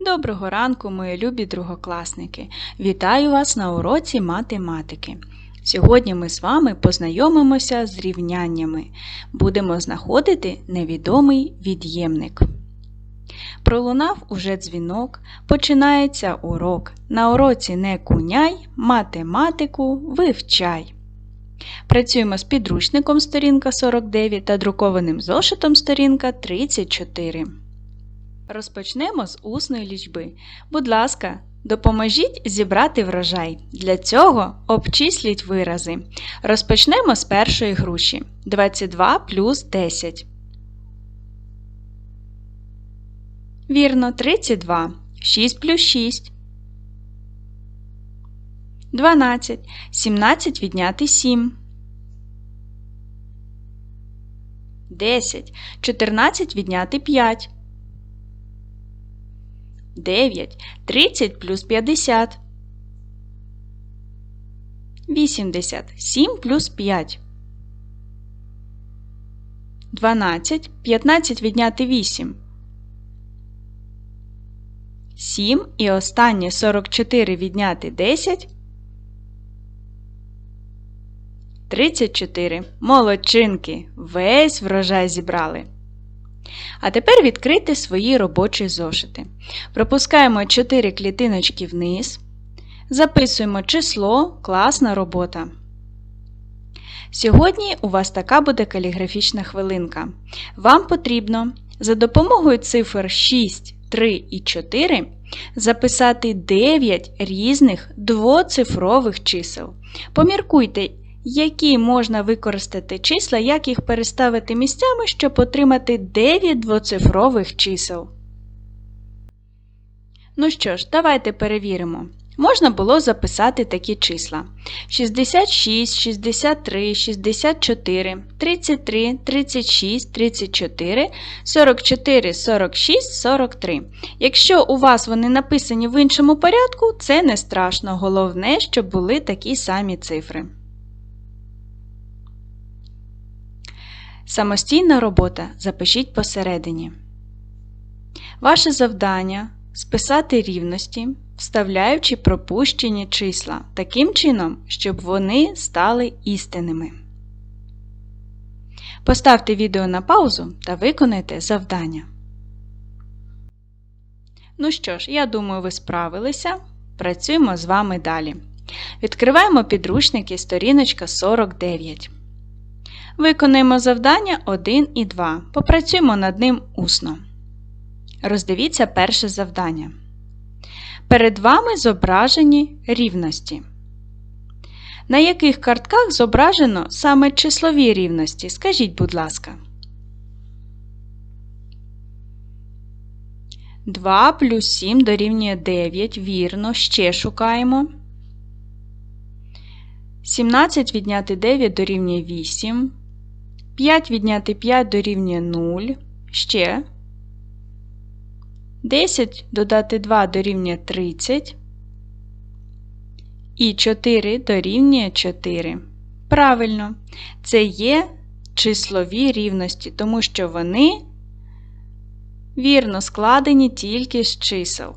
Доброго ранку, мої любі другокласники! Вітаю вас на уроці математики. Сьогодні ми з вами познайомимося з рівняннями. Будемо знаходити невідомий від'ємник. Пролунав уже дзвінок, починається урок. На уроці не куняй, математику вивчай. Працюємо з підручником сторінка 49 та друкованим зошитом сторінка 34. Розпочнемо з усної лічби. Будь ласка, допоможіть зібрати врожай. Для цього обчисліть вирази. Розпочнемо з першої груші. 22 плюс 10. Вірно, 32. 6 плюс 6. 12. 17 відняти 7. 10. 14 відняти 5. 9. 30 плюс 50. 80. 7 плюс 5. 12. 15 відняти 8. 7 і останнє 44 відняти 10. 34. Молодчинки. Весь врожай зібрали. А тепер відкрийте свої робочі зошити. Пропускаємо 4 клітиночки вниз. Записуємо число, класна робота. Сьогодні у вас така буде каліграфічна хвилинка. Вам потрібно за допомогою цифр 6, 3 і 4 записати 9 різних двоцифрових чисел. Поміркуйте, які можна використати числа, як їх переставити місцями, щоб отримати 9 двоцифрових чисел. Ну що ж, давайте перевіримо. Можна було записати такі числа: 66, 63, 64, 33, 36, 34, 44, 46, 43. Якщо у вас вони написані в іншому порядку, це не страшно. Головне, щоб були такі самі цифри. Самостійна робота запишіть посередині. Ваше завдання списати рівності, вставляючи пропущені числа таким чином, щоб вони стали істинними. Поставте відео на паузу та виконайте завдання. Ну що ж, я думаю, ви справилися. Працюємо з вами далі. Відкриваємо підручники сторіночка 49. Виконуємо завдання 1 і 2. Попрацюємо над ним усно. Роздивіться перше завдання. Перед вами зображені рівності. На яких картках зображено саме числові рівності? Скажіть, будь ласка. 2 плюс 7 дорівнює 9. Вірно, ще шукаємо. 17 відняти 9 дорівнює 8. 5 відняти 5 дорівнює 0. Ще. 10 додати 2 дорівнює 30. І 4 дорівнює 4. Правильно, це є числові рівності, тому що вони вірно складені тільки з чисел.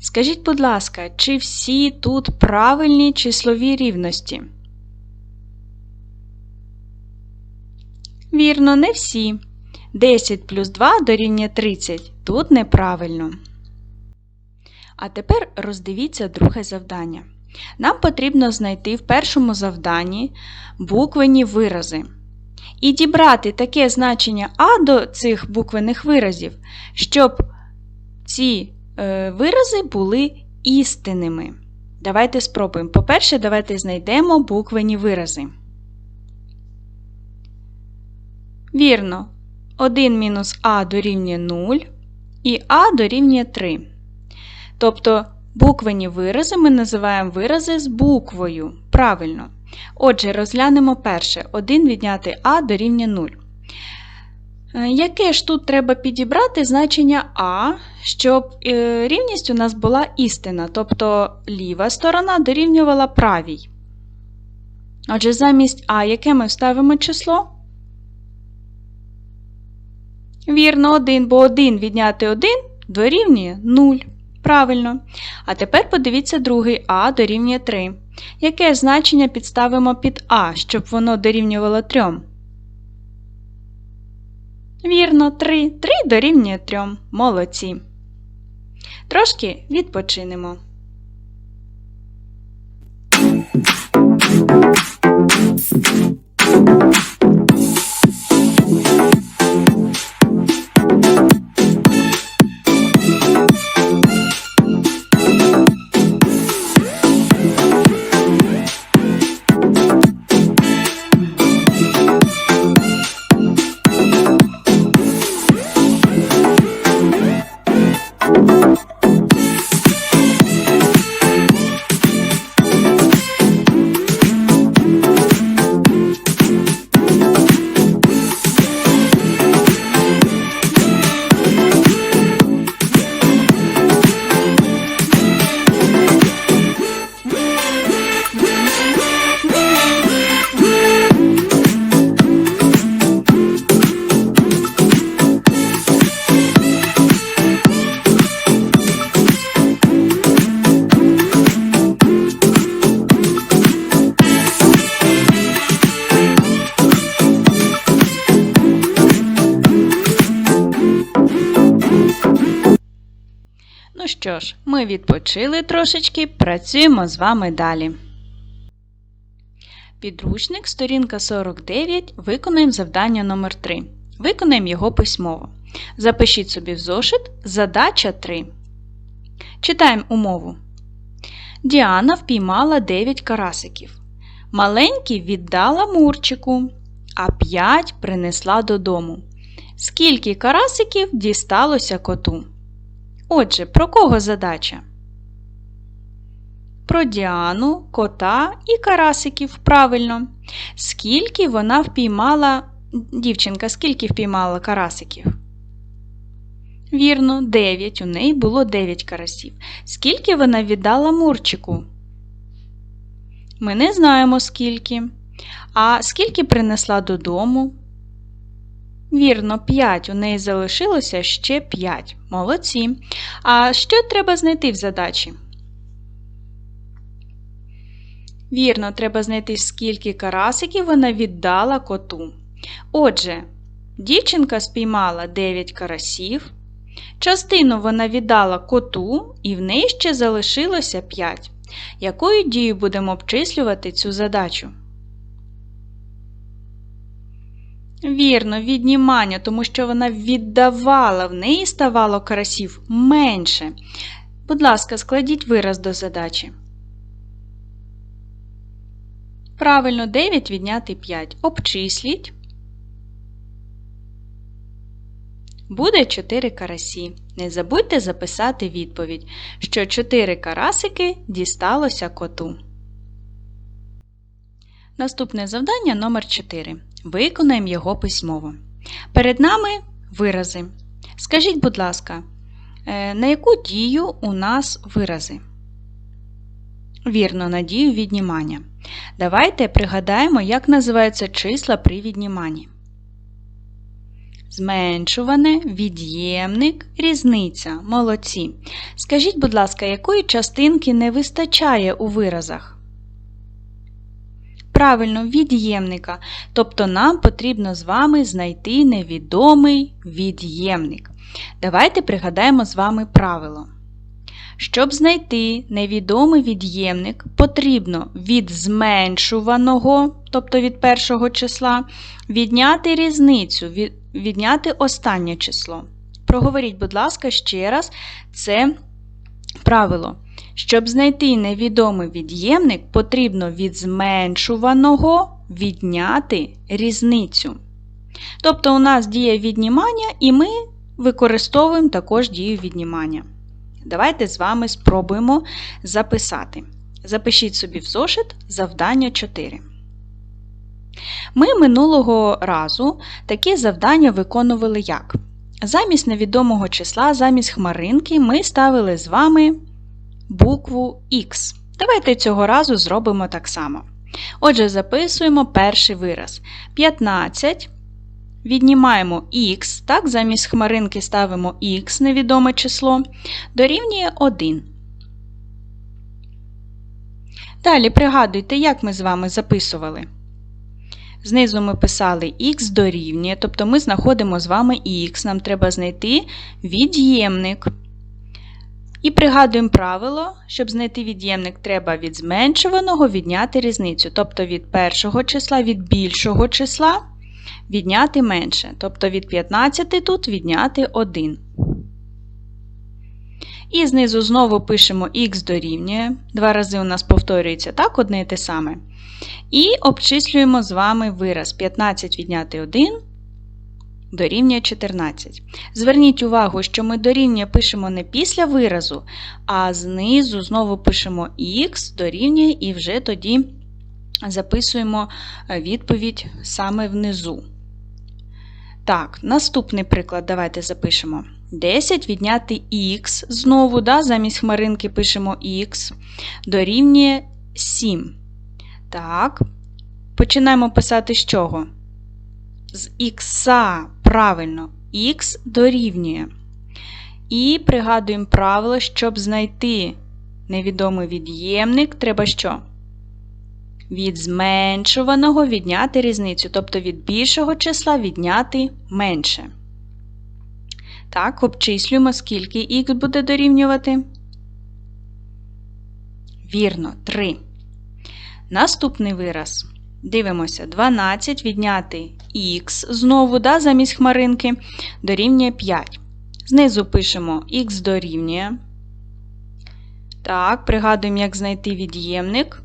Скажіть, будь ласка, чи всі тут правильні числові рівності? Вірно, не всі. 10 плюс 2 дорівнює 30. Тут неправильно. А тепер роздивіться друге завдання. Нам потрібно знайти в першому завданні буквені вирази. І дібрати таке значення А до цих буквених виразів, щоб ці е, вирази були істинними. Давайте спробуємо. По-перше, давайте знайдемо буквені вирази. Вірно, 1 мінус А дорівнює 0 і А дорівнює 3. Тобто буквені вирази ми називаємо вирази з буквою. Правильно. Отже, розглянемо перше. 1 відняти А дорівнює 0. Е, Яке ж тут треба підібрати значення А, щоб е, рівність у нас була істина, тобто ліва сторона дорівнювала правій. Отже, замість А, яке ми вставимо число? Вірно, 1, бо 1 відняти 1 дорівнює 0. Правильно. А тепер подивіться другий а дорівнює 3. Яке значення підставимо під а, щоб воно дорівнювало 3? Вірно, 3. 3 дорівнює 3. Молодці. Трошки відпочинемо. Ну ми відпочили трошечки, працюємо з вами далі. Підручник, сторінка 49, виконуємо завдання номер 3 Виконаємо його письмово. Запишіть собі в зошит задача 3. Читаємо умову. Діана впіймала 9 карасиків. Маленький віддала Мурчику, а 5 принесла додому. Скільки карасиків дісталося коту? Отже, про кого задача? Про Діану, кота і карасиків. Правильно. Скільки вона впіймала, дівчинка, скільки впіймала карасиків? Вірно, 9. У неї було 9 карасів. Скільки вона віддала Мурчику? Ми не знаємо скільки. А скільки принесла додому? Вірно, 5. У неї залишилося ще 5. Молодці. А що треба знайти в задачі? Вірно, треба знайти, скільки карасиків вона віддала коту. Отже, дівчинка спіймала 9 карасів. Частину вона віддала коту, і в неї ще залишилося 5. Якою дією будемо обчислювати цю задачу? Вірно, віднімання, тому що вона віддавала, в неї ставало карасів менше. Будь ласка, складіть вираз до задачі. Правильно, 9 відняти 5. Обчисліть. Буде 4 карасі. Не забудьте записати відповідь, що 4 карасики дісталося коту. Наступне завдання номер 4. Виконаємо його письмово. Перед нами вирази. Скажіть, будь ласка, е, на яку дію у нас вирази? Вірно, на дію віднімання. Давайте пригадаємо, як називаються числа при відніманні. Зменшуване, від'ємник, різниця. Молодці. Скажіть, будь ласка, якої частинки не вистачає у виразах? Правильно, від'ємника. Тобто нам потрібно з вами знайти невідомий від'ємник. Давайте пригадаємо з вами правило. Щоб знайти невідомий від'ємник, потрібно від зменшуваного, тобто від першого числа, відняти різницю, відняти останнє число. Проговоріть, будь ласка, ще раз це правило. Щоб знайти невідомий від'ємник, потрібно від зменшуваного відняти різницю. Тобто у нас діє віднімання, і ми використовуємо також дію віднімання. Давайте з вами спробуємо записати. Запишіть собі в зошит завдання 4. Ми минулого разу такі завдання виконували як? Замість невідомого числа, замість хмаринки, ми ставили з вами букву Х. Давайте цього разу зробимо так само. Отже, записуємо перший вираз. 15 віднімаємо х, так, замість хмаринки ставимо х, невідоме число, дорівнює 1. Далі пригадуйте, як ми з вами записували. Знизу ми писали х дорівнює, тобто ми знаходимо з вами х, нам треба знайти від'ємник. І пригадуємо правило, щоб знайти від'ємник, треба від зменшуваного відняти різницю. Тобто від першого числа від більшого числа відняти менше. Тобто від 15 тут відняти 1. І знизу знову пишемо х дорівнює. Два рази у нас повторюється так, одне і те саме. І обчислюємо з вами вираз 15 відняти 1 дорівнює 14. Зверніть увагу, що ми дорівнює пишемо не після виразу, а знизу знову пишемо х дорівнює і вже тоді записуємо відповідь саме внизу. Так, наступний приклад давайте запишемо. 10 відняти х, знову, да, замість хмаринки пишемо х, дорівнює 7. Так, починаємо писати з чого? З х, правильно, х дорівнює. І пригадуємо правило, щоб знайти невідомий від'ємник, треба що? Від зменшуваного відняти різницю, тобто від більшого числа відняти менше. Так, обчислюємо, скільки х буде дорівнювати. Вірно, 3. Наступний вираз. Дивимося, 12 відняти х знову, да, замість хмаринки, дорівнює 5. Знизу пишемо х дорівнює. Так, пригадуємо, як знайти від'ємник.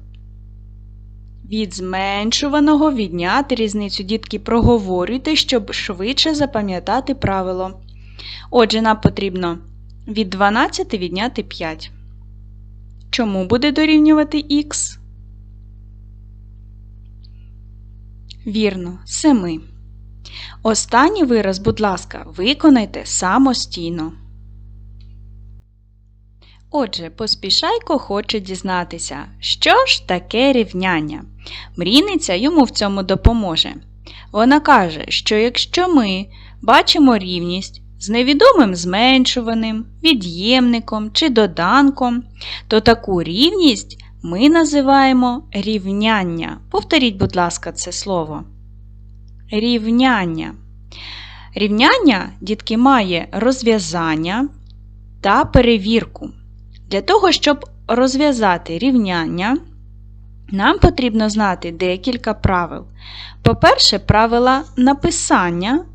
Від зменшуваного відняти різницю. Дітки, проговорюйте, щоб швидше запам'ятати правило. Отже, нам потрібно від 12 відняти 5. Чому буде дорівнювати х? Вірно, 7. Останній вираз, будь ласка, виконайте самостійно. Отже, поспішайко хоче дізнатися, що ж таке рівняння. Мрійниця йому в цьому допоможе. Вона каже, що якщо ми бачимо рівність з невідомим зменшуваним, від'ємником чи доданком, то таку рівність ми називаємо рівняння. Повторіть, будь ласка, це слово. Рівняння. Рівняння, дітки, має розв'язання та перевірку. Для того, щоб розв'язати рівняння, нам потрібно знати декілька правил. По-перше, правила написання,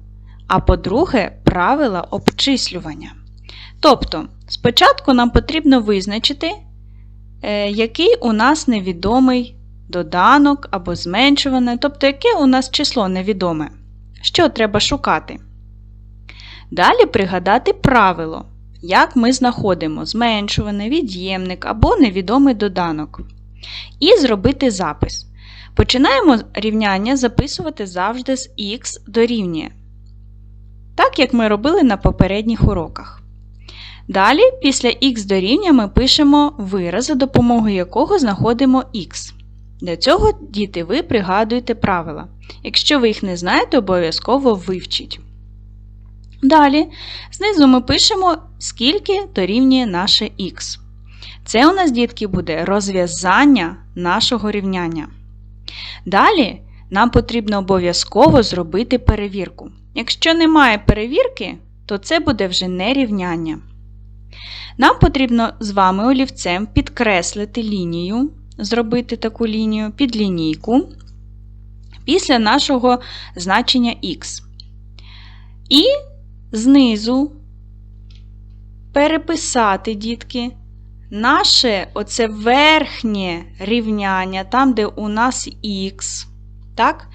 а по-друге, правила обчислювання. Тобто, спочатку нам потрібно визначити, який у нас невідомий доданок або зменшуване, тобто, яке у нас число невідоме. Що треба шукати? Далі пригадати правило, як ми знаходимо зменшуване, від'ємник або невідомий доданок. І зробити запис. Починаємо рівняння записувати завжди з х дорівнює. Так, як ми робили на попередніх уроках. Далі, після х дорівнює ми пишемо вираз, за допомогою якого знаходимо х. Для цього, діти, ви пригадуєте правила. Якщо ви їх не знаєте, обов'язково вивчіть. Далі, знизу ми пишемо, скільки дорівнює наше х. Це у нас, дітки, буде розв'язання нашого рівняння. Далі нам потрібно обов'язково зробити перевірку. Якщо немає перевірки, то це буде вже не рівняння. Нам потрібно з вами олівцем підкреслити лінію, зробити таку лінію під лінійку після нашого значення х. І знизу переписати, дітки, наше оце верхнє рівняння, там, де у нас х, так?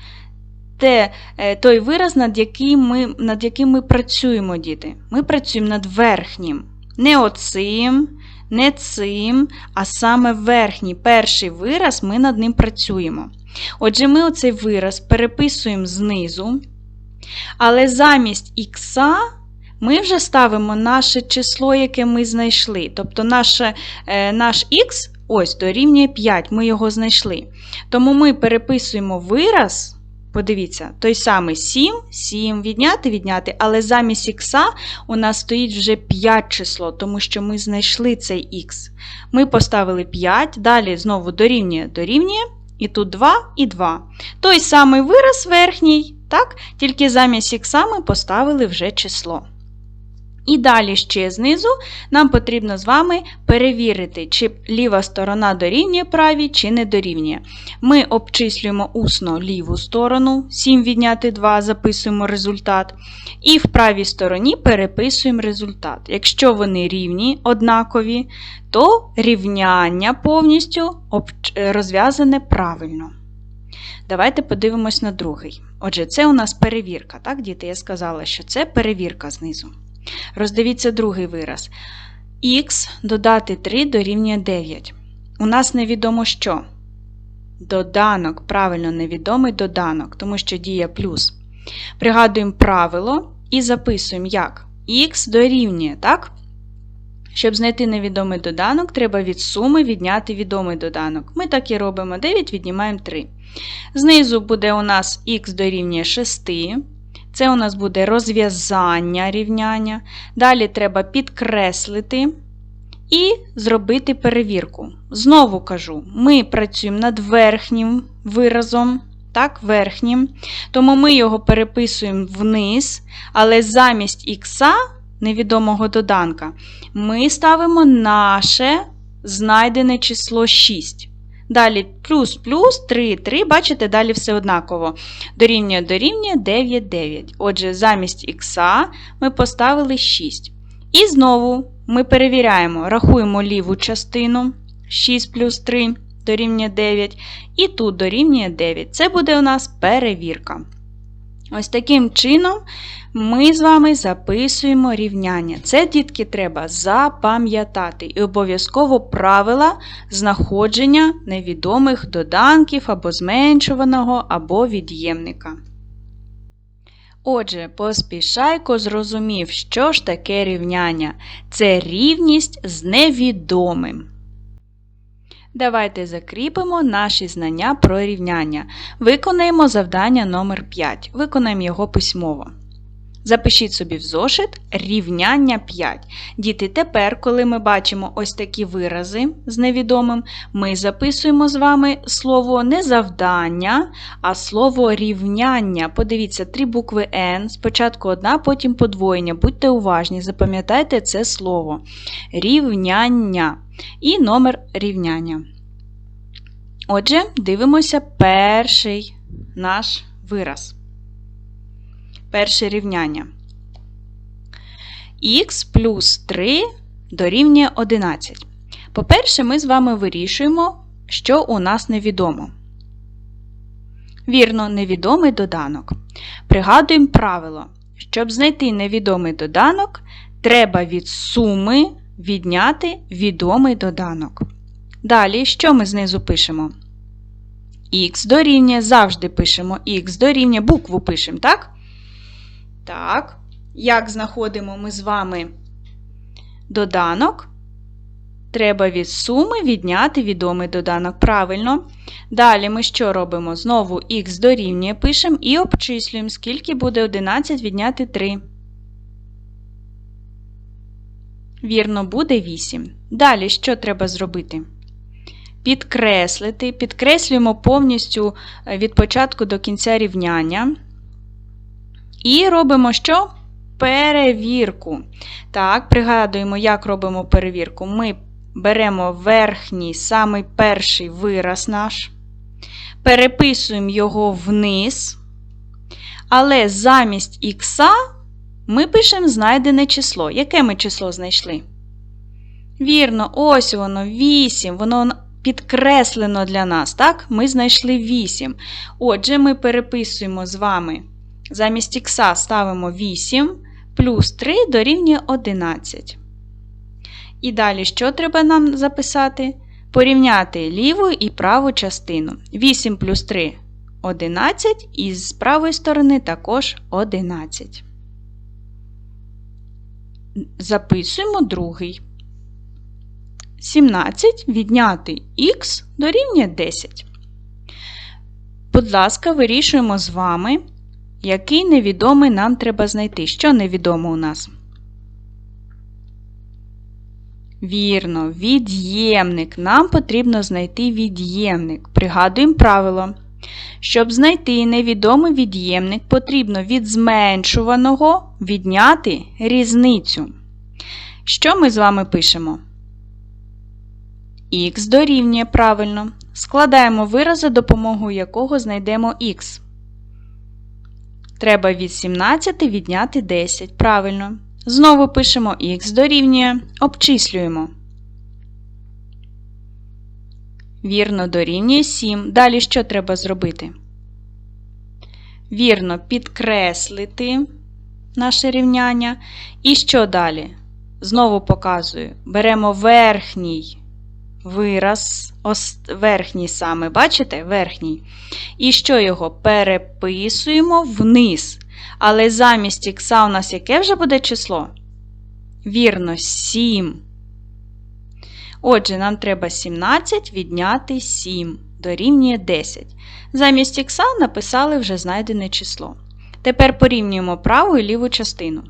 Те, е, той вираз, над яким, ми, над яким ми працюємо, діти. Ми працюємо над верхнім. Не оцим, не цим, а саме верхній перший вираз ми над ним працюємо. Отже, ми оцей вираз переписуємо знизу, але замість х ми вже ставимо наше число, яке ми знайшли. Тобто наше, е, наш х ось дорівнює 5, ми його знайшли. Тому ми переписуємо вираз Подивіться, той самий 7, 7, відняти, відняти, але замість х у нас стоїть вже 5 число, тому що ми знайшли цей х. Ми поставили 5, далі знову дорівнює, дорівнює, і тут 2 і 2. Той самий вираз верхній, так? тільки замість х ми поставили вже число. І далі ще знизу нам потрібно з вами перевірити, чи ліва сторона дорівнює правій, чи не дорівнює. Ми обчислюємо усно ліву сторону, 7 відняти 2, записуємо результат. І в правій стороні переписуємо результат. Якщо вони рівні, однакові, то рівняння повністю розв'язане правильно. Давайте подивимось на другий. Отже, це у нас перевірка. Так, діти, я сказала, що це перевірка знизу. Роздивіться другий вираз. Х додати 3 дорівнює 9. У нас невідомо що. Доданок, правильно, невідомий доданок, тому що діє плюс. Пригадуємо правило і записуємо, як х дорівнює, так? Щоб знайти невідомий доданок, треба від суми відняти відомий доданок. Ми так і робимо 9, віднімаємо 3. Знизу буде у нас х дорівнює 6. Це у нас буде розв'язання рівняння. Далі треба підкреслити і зробити перевірку. Знову кажу, ми працюємо над верхнім виразом. Так, верхнім. Тому ми його переписуємо вниз, але замість х, невідомого доданка, ми ставимо наше знайдене число 6. Далі плюс плюс 3, 3, бачите, далі все однаково. Дорівнює дорівнює 9, 9. Отже, замість х ми поставили 6. І знову ми перевіряємо, рахуємо ліву частину 6 плюс 3 дорівнює 9. І тут дорівнює 9. Це буде у нас перевірка. Ось таким чином ми з вами записуємо рівняння. Це, дітки, треба запам'ятати. І обов'язково правила знаходження невідомих доданків або зменшуваного, або від'ємника. Отже, поспішайко зрозумів, що ж таке рівняння. Це рівність з невідомим. Давайте закріпимо наші знання про рівняння. Виконаємо завдання номер 5 Виконаємо його письмово. Запишіть собі в зошит рівняння 5. Діти, тепер, коли ми бачимо ось такі вирази з невідомим, ми записуємо з вами слово не завдання, а слово рівняння. Подивіться, три букви Н, спочатку одна, потім подвоєння. Будьте уважні, запам'ятайте це слово. Рівняння і номер рівняння. Отже, дивимося перший наш вираз перше рівняння. Х плюс 3 дорівнює 11. По-перше, ми з вами вирішуємо, що у нас невідомо. Вірно, невідомий доданок. Пригадуємо правило. Щоб знайти невідомий доданок, треба від суми відняти відомий доданок. Далі, що ми знизу пишемо? Х дорівнює, завжди пишемо х дорівнює, букву пишемо, так? Так, як знаходимо ми з вами доданок? Треба від суми відняти відомий доданок. Правильно. Далі ми що робимо? Знову х дорівнює пишемо і обчислюємо, скільки буде 11 відняти 3. Вірно, буде 8. Далі що треба зробити? Підкреслити. Підкреслюємо повністю е, від початку до кінця рівняння. І робимо що? Перевірку. Так, пригадуємо, як робимо перевірку. Ми беремо верхній, самий перший вираз наш, переписуємо його вниз, але замість х ми пишемо знайдене число. Яке ми число знайшли? Вірно, ось воно, 8. Воно підкреслено для нас. так? Ми знайшли 8. Отже, ми переписуємо з вами. Замість х ставимо 8 плюс 3 дорівнює 11. І далі що треба нам записати? Порівняти ліву і праву частину. 8 плюс 3 11, і з правої сторони також 11. Записуємо другий. 17 відняти х дорівнює 10. Будь ласка, вирішуємо з вами, який невідомий нам треба знайти. Що невідомо у нас? Вірно, від'ємник. Нам потрібно знайти від'ємник. Пригадуємо правило. Щоб знайти невідомий від'ємник, потрібно від зменшуваного відняти різницю. Що ми з вами пишемо? Х дорівнює правильно. Складаємо вираз, за допомогою якого знайдемо х. Треба від 17 відняти 10. Правильно. Знову пишемо х дорівнює, обчислюємо. Вірно, дорівнює 7. Далі що треба зробити? Вірно, підкреслити наше рівняння. І що далі? Знову показую. Беремо верхній вираз, верхній саме, бачите? Верхній. І що його? Переписуємо вниз. Але замість х у нас яке вже буде число? Вірно, 7. Отже, нам треба 17 відняти 7 дорівнює 10. Замість х написали вже знайдене число. Тепер порівнюємо праву і ліву частину.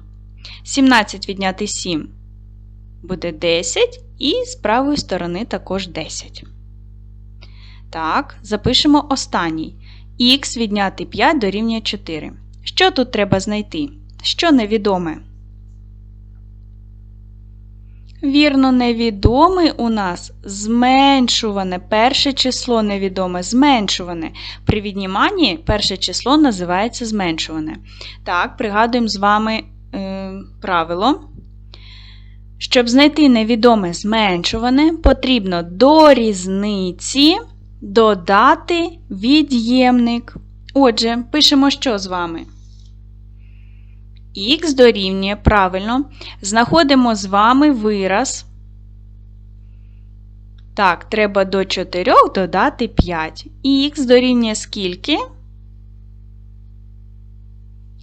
17 відняти 7 буде 10, і з правої сторони також 10. Так, запишемо останній. Х відняти 5 дорівнює 4. Що тут треба знайти? Що невідоме? Вірно, невідомий у нас зменшуване. Перше число невідоме зменшуване. При відніманні перше число називається зменшуване. Так, пригадуємо з вами е, правило. Щоб знайти невідоме зменшуване, потрібно до різниці додати від'ємник. Отже, пишемо що з вами? Х дорівнює правильно. Знаходимо з вами вираз. Так, треба до 4 додати 5. І х дорівнює скільки?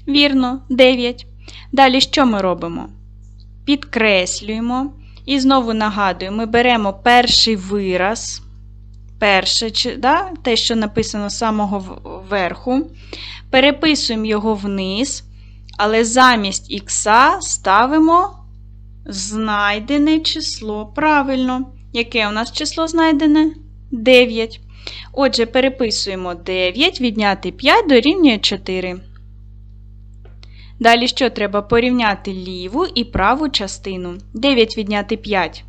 Вірно, 9. Далі що ми робимо? Підкреслюємо. І знову нагадую, ми беремо перший вираз, перше, да, те, що написано з самого верху, переписуємо його вниз. Але замість х ставимо знайдене число. Правильно. Яке у нас число знайдене? 9. Отже, переписуємо 9, відняти 5 дорівнює 4. Далі що треба порівняти ліву і праву частину. 9 відняти 5.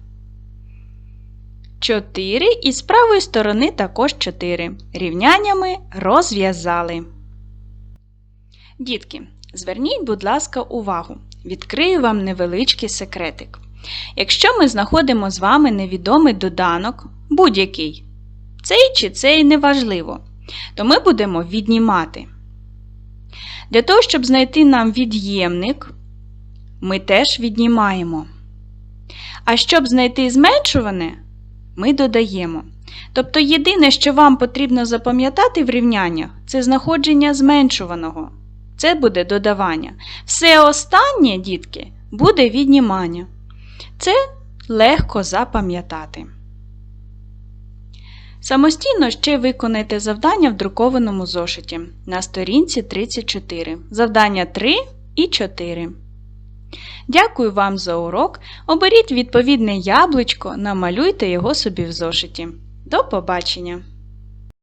4 і з правої сторони також 4. Рівняннями розв'язали. Дітки, Зверніть, будь ласка, увагу. Відкрию вам невеличкий секретик. Якщо ми знаходимо з вами невідомий доданок, будь-який, цей чи цей неважливо, то ми будемо віднімати. Для того, щоб знайти нам від'ємник, ми теж віднімаємо. А щоб знайти зменшуване, ми додаємо. Тобто, єдине, що вам потрібно запам'ятати в рівняннях, це знаходження зменшуваного. Це буде додавання. Все останнє, дітки, буде віднімання. Це легко запам'ятати. Самостійно ще виконайте завдання в друкованому зошиті на сторінці 34. Завдання 3 і 4. Дякую вам за урок. Оберіть відповідне яблучко, намалюйте його собі в зошиті. До побачення!